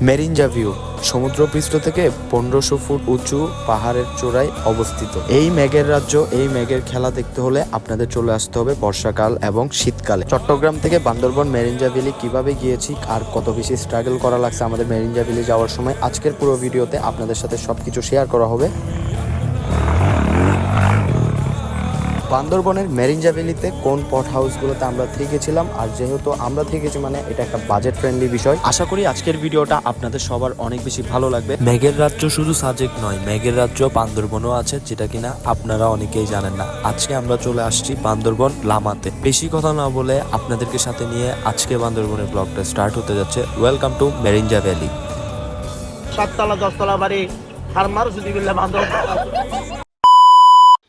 Merinja view, সমুদ্রপৃষ্ঠ থেকে পনেরোশো ফুট উঁচু পাহাড়ের চূড়ায় অবস্থিত। এই মেঘের রাজ্য, এই মেঘের খেলা দেখতে হলে আপনাদের চলে আসতে হবে বর্ষাকাল এবং শীতকালে। চট্টগ্রাম থেকে বান্দরবন মেরিনজা ভ্যালি কীভাবে গিয়েছি, আর কত বেশি স্ট্রাগল করা লাগছে আমাদের মেরিনজা ভ্যালি যাওয়ার সময়, আজকের পুরো ভিডিওতে আপনাদের সাথে সবকিছু শেয়ার করা হবে। বান্দরবনের মেরিনজা ভ্যালিতে কোন পট হাউসগুলোতে আমরা থেকেছিলাম? আর যেহেতু আমরা থেকেছি মানে এটা একটা বাজেট ফ্রেন্ডলি বিষয়। আশা করি আজকের ভিডিওটা আপনাদের সবার অনেক বেশি ভালো লাগবে। মেঘের রাজ্য শুধু সাজেক নয় মেঘের রাজ্য বান্দরবনও আছে যেটা কিনা আপনারা অনেকেই জানেন না। আজকে আমরা চলে আসছি বান্দরবন লামাতে। বেশি কথা না বলে আপনাদেরকে সাথে নিয়ে আজকে বান্দরবনের ব্লগটা স্টার্ট হতে যাচ্ছে। ওয়েলকাম টু মেরিনজা ভ্যালি সাততলা দশতলা বাড়ি হারমার যদি বিল্লা বান্ধব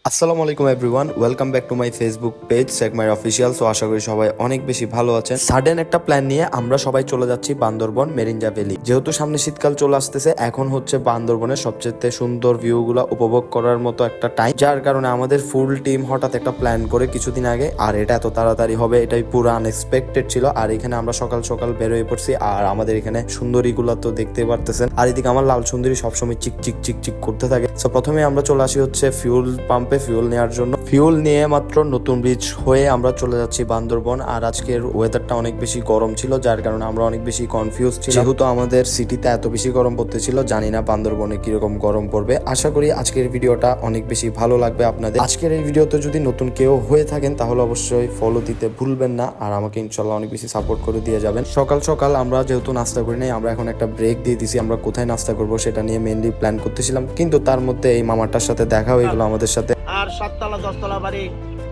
আসসালামু আলাইকুম everyone welcome back to my Facebook page Sekmai official so আশা করি সবাই অনেক বেশি ভালো আছেন। সাডেন একটা প্ল্যান নিয়ে আমরা সবাই চলে যাচ্ছি বান্দরবন মেরিনজা ভ্যালি যেহেতু সামনে শীতকাল চলে আসতেছে, এখন হচ্ছে বান্দরবনের সবচেয়ে সুন্দর ভিউগুলো উপভোগ করার মতো একটা টাইম যার কারণে আমাদের ফুল টিম হঠাৎ একটা প্ল্যান করে কিছুদিন আগে, আর এটা এত তাড়াতাড়ি হবে, এটাই পুরো আনএক্সপেক্টেড ছিল। আর এখানে আমরা সকাল সকাল বেরোয় পড়ছি, আর আমাদের এখানে সুন্দরীগুলো তো দেখতে পারতেছেন। আর এদিকে আমার লাল সুন্দরী সবসময় চিক চিক চিক চিক করতে থাকে। সো প্রথমে আমরা চলে আসি হচ্ছে ফিউল পাম্পে ফিউল নেওয়ার জন্য। ফিউল নিয়ে মাত্র নতুন ব্রিজ হয়ে আমরা চলে যাচ্ছি বান্দরবন। আর আজকের ওয়েদারটা অনেক বেশি গরম ছিল, যার কারণে আমরা অনেক বেশি কনফিউজ ছিল যেহেতু আমাদের সিটিতে এত বেশি গরম পড়তেছিল জানি না বান্দরবনে কীরকম গরম পড়বে। আশা করি আজকের ভিডিওটা অনেক বেশি ভালো লাগবে আপনাদের। আজকের এই ভিডিওতে যদি নতুন কেউ হয়ে থাকেন, তাহলে অবশ্যই ফলো দিতে ভুলবেন না। আর আমাকে ইনশাল্লাহ অনেক বেশি সাপোর্ট করে দিয়ে যাবেন। সকাল সকাল আমরা যেহেতু নাস্তা করি নাই, আমরা এখন একটা ব্রেক দিয়ে দিছি। আমরা কোথায় নাস্তা করব সেটা নিয়ে মেনলি প্ল্যান করতেছিলাম। কিন্তু তার মধ্যে এই মামাটার সাথে দেখা হয়ে গেলো আমাদের সাথে। আর সাততলা দশতলা বাড়ি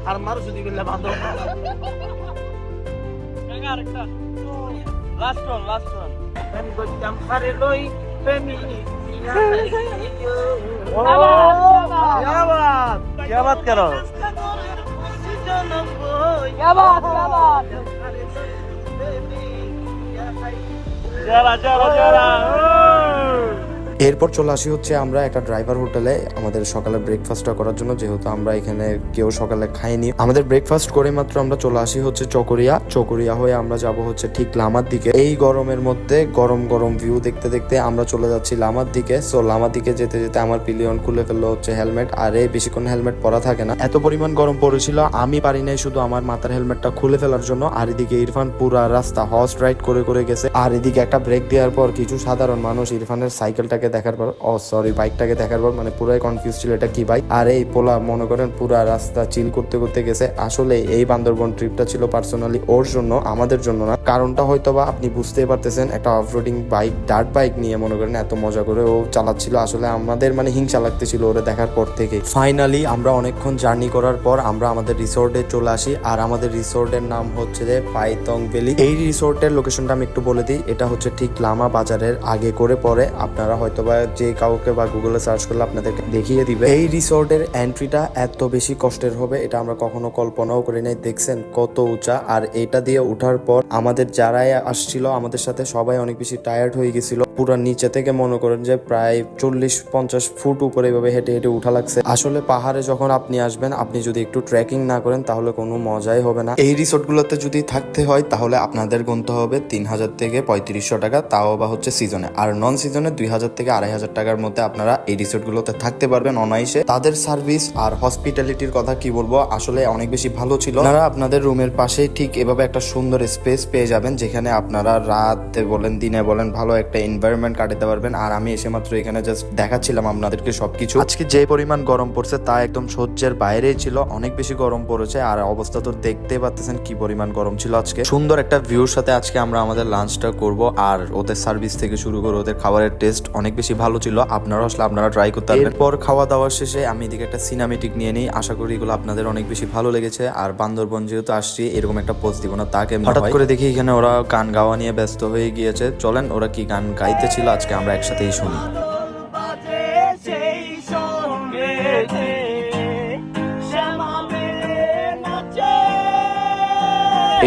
আর মানুষ দিবিল্লা বান্ধব লাস্ট ওয়ান লাস্ট ওয়ান প্রেম করতাম হারে লই প্রেমী যারা এরপর চলে আসি হচ্ছে আমরা একটা ড্রাইভার হোটেলে আমাদের সকালে ব্রেকফাস্টটা করার জন্য, যেহেতু আমরা এখানে কেউ সকালে খাইনি। আমাদের ব্রেকফাস্ট করে মাত্র আমরা চলে আসি হচ্ছে চকরিয়া। চকরিয়া হয়ে আমরা যাব হচ্ছে ঠিক লামার দিকে। এই গরমের মধ্যে গরম গরম ভিউ দেখতে দেখতে আমরা চলে যাচ্ছি লামার দিকে। সো লামার দিকে যেতে যেতে আমার পিলিয়ন খুলে ফেলল হচ্ছে হেলমেট আর এই বেশিক্ষণ হেলমেট পরা থাকে না। এত পরিমাণ গরম পড়েছিল, আমি পারি নাই শুধু আমার মাথার হেলমেটটা খুলে ফেলার জন্য। আর এদিকে ইরফান পুরা রাস্তা হর্স রাইড করে করে গেছে। আর এদিকে একটা ব্রেক দেওয়ার পর কিছু সাধারণ মানুষ ইরফানের সাইকেলটাকে দেখার পর, ও সরি বাইকটাকে দেখার পর মানে পুরাই কনফিউজ ছিল এটা কি বাইক আর এই পোলা মনে করেন পুরা রাস্তা চিল করতে করতে গেছে। আসলে এই বান্দরবন ট্রিপটা ছিল পার্সোনালি ওর জন্য, আমাদের জন্য না। কারণটা হয়তো বা আপনি বুঝতেই পারতেছেন, একটা অফরোডিং বাইক ডার্ট বাইক নিয়ে মনে করেন এত মজা করে ও চালাচ্ছিল। আসলে আমাদের মানে হিংসা লাগতেছিল ওরে দেখার পর থেকে। ফাইনালি আমরা অনেকক্ষণ জার্নি করার পর আমরা আমাদের রিসোর্টে চলে আসি। আর আমাদের রিসোর্টের নাম হচ্ছে যে পাইতং ভ্যালি। এই রিসোর্টের লোকেশনটা আমি একটু বলে দিই। এটা হচ্ছে ঠিক লামা বাজারের আগে করে পরে। আপনারা হয়তোবা যে কাউকে বা গুগলে সার্চ করলে আপনাদেরকে দেখিয়ে দিবে। এই রিসোর্টের এন্ট্রিটা এত বেশি কষ্টের হবে, এটা আমরা কখনো কল্পনাও করি নাই। দেখছেন কত উঁচা। আর এটা দিয়ে ওঠার পর আমাদের যারাই আসছিল, আমাদের সাথে সবাই অনেক বেশি টায়ার্ড হয়ে গেছিল। পুরো নিচে থেকে মনে করেন যে প্রায় চল্লিশ, পঞ্চাশ ফুট উপরে এভাবে হেঁটে হেঁটে উঠা লাগছে। আসলে পাহাড়ে যখন আপনি আসবেন, আপনি যদি একটু ট্রেকিং না করেন, তাহলে কোনো মজাই হবে না। এই রিসোর্টগুলোতে যদি থাকতে হয়, তাহলে আপনাদের গুনতে হবে তিন হাজার থেকে পঁয়ত্রিশশো টাকা, তাও বা হচ্ছে সিজনে আর নন সিজনে দুই হাজার থেকে আড়াই হাজার টাকার মধ্যে আপনারা এই রিসোর্টগুলোতে থাকতে পারবেন অনায়াসে। তাদের সার্ভিস আর হসপিটালিটির কথা কি বলব, আসলে অনেক বেশি ভালো ছিল। আপনারা আপনাদের রুমের পাশেই ঠিক এভাবে একটা সুন্দর স্পেস পেয়ে যাবেন, যেখানে আপনারা রাতে বলেন, দিনে বলেন, ভালো একটা এনভায়রনমেন্ট কাটাতে পারবেন। আর আমি এসে মাত্র এখানে জাস্ট দেখাচ্ছিলাম আপনাদেরকে সবকিছু। আজকে যে পরিমাণ গরম পড়ছে তা একদম সহ্যের বাইরেই ছিল। অনেক বেশি গরম পড়েছে আর অবস্থা তো দেখতে পাচ্ছেন কি পরিমাণ গরম ছিল আজকে। সুন্দর একটা ভিউর সাথে আজকে আমরা আমাদের লাঞ্চটা করব। আর ওদের সার্ভিস থেকে শুরু করে ওদের খাবারের টেস্ট অনেক বেশি ভালো ছিল আপনারা আসলে আপনারা ট্রাই করতে পারবেন। এরপর খাওয়া দাওয়ার শেষে আমি এদিকে একটা সিনেমেটিক নিয়ে নিই আশা করি এগুলো আপনাদের অনেক বেশি ভালো লেগেছে। আর বান্দরবন যেহেতু আসছি এরকম একটা পোস্ট দিব না তাকে হঠাৎ করে দেখি এখানে ওরা গান গাওয়া নিয়ে ব্যস্ত হয়ে গিয়েছে। চলেন ওরা কি গান গাইতেছিল? আজকে আমরা একসাথেই শুনি।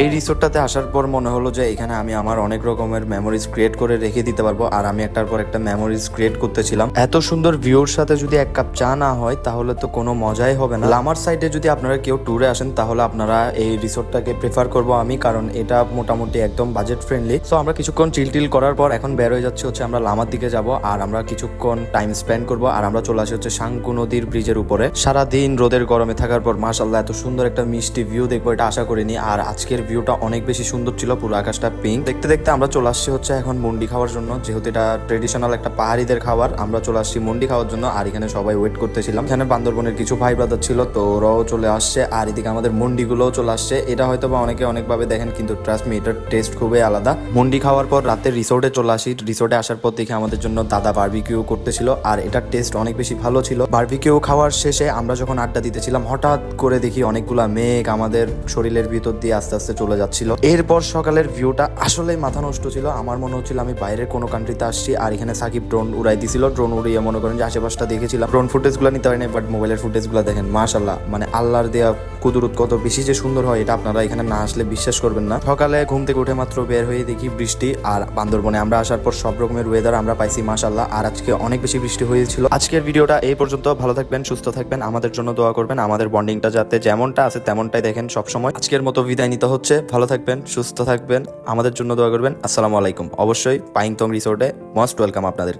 এই রিসোর্টটাতে আসার পর মনে হলো যে এখানে আমি আমার অনেক রকমের মেমোরিজ ক্রিয়েট করে রেখে দিতে পারব। আর আমি একটার পর একটা মেমোরিজ ক্রিয়েট করতেছিলাম। এত সুন্দর ভিউর সাথে যদি এক কাপ চা না হয়, তাহলে তো কোনো মজাই হবে না। লামার সাইডে যদি আপনারা কেউ ট্যুরে আসেন, তাহলে আপনারা এই রিসোর্টটাকে প্রেফার করব আমি, কারণ এটা মোটামুটি একদম বাজেট ফ্রেন্ডলি সো আমরা কিছুক্ষণ চিল টিল করার পর এখন বের হয়ে যাচ্ছে হচ্ছে আমরা লামার দিকে যাব, আর আমরা কিছুক্ষণ টাইম স্পেন্ড করব, আর আমরা চলে আসি হচ্ছে শাঙ্কু নদীর ব্রিজের উপরে। সারা দিন রোদের গরমে থাকার পর মাশাল্লাহ এত সুন্দর একটা মিষ্টি ভিউ দেখব, এটা আশা করিনি। আর আজকের ভিউটা অনেক বেশি সুন্দর ছিল, পুরো আকাশটা পিঙ্ক দেখতে দেখতে আমরা চলে আসছি হচ্ছে এখন মুন্ডি খাওয়ার জন্য, যেহেতু এটা ট্রেডিশনাল একটা পাহাড়িদের খাবার, আমরা চলে আসছি মন্ডি খাওয়ার জন্য, আর এখানে সবাই ওয়েট করতেছিলাম। এখানে বান্দরবনের কিছু ভাই ব্রাদার ছিল, তো ওরাও চলে আসছে, আর এদিকে আমাদের মুন্ডিগুলোও চলে আসছে। এটা হয়তো বা অনেকে অনেকভাবে দেখেন, কিন্তু ট্রাস্ট মি এটার টেস্ট খুবই আলাদা। মুন্ডি খাওয়ার পর রাতে রিসোর্টে চলে আসি। রিসোর্টে আসার পর দেখে আমাদের জন্য দাদা বারবিকিউ করতেছিল, আর এটার টেস্ট অনেক বেশি ভালো ছিল। বারবিকিউ খাওয়ার শেষে আমরা যখন আড্ডা দিতেছিলাম, হঠাৎ করে দেখি অনেকগুলা মেঘ আমাদের শরীরের ভিতর দিয়ে আস্তে আস্তে চলে যাচ্ছিল। এরপর সকালের ভিউটা আসলে মাথা নষ্ট ছিল। আমার মনে হচ্ছিল আমি বাইরের কোনো কান্ট্রিতে আসছি আর এখানে সাকিব ড্রোন উড়াই দিছিল। ড্রোন উড়িয়ে মনে করেন যে আশেপাশটা দেখেছিলাম। ড্রোন ফুটেজ ফুটেজগুলো নিতে পারিনি বাট মোবাইলের ফুটেজ ফুটেজগুলো দেখেন মাশাল্লাহ মানে আল্লাহর দেয়া কুদরত কত বেশি যে সুন্দর হয়, এটা আপনারা এখানে না আসলে বিশ্বাস করবেন না। সকালে ঘুম থেকে উঠে মাত্র বের হয়ে দেখি বৃষ্টি আর বান্দরবনে আমরা আসার পর সব রকমের ওয়েদার আমরা পাইছি মাশাল্লাহ আর আজকে অনেক বেশি বৃষ্টি হয়েছিল। আজকের ভিডিওটা এই পর্যন্ত। ভালো থাকবেন, সুস্থ থাকবেন। আমাদের জন্য দোয়া করবেন। আমাদের বন্ডিংটা যাতে যেমনটা আছে তেমনটাই দেখেন সবসময়। আজকের মতো বিদায় নিতে হচ্ছে, ভালো থাকবেন, সুস্থ থাকবেন, আমাদের জন্য দোয়া করবেন। আসসালামু আলাইকুম। অবশ্যই পাইংতং রিসোর্টে মোস্ট ওয়েলকাম আপনাদেরকে।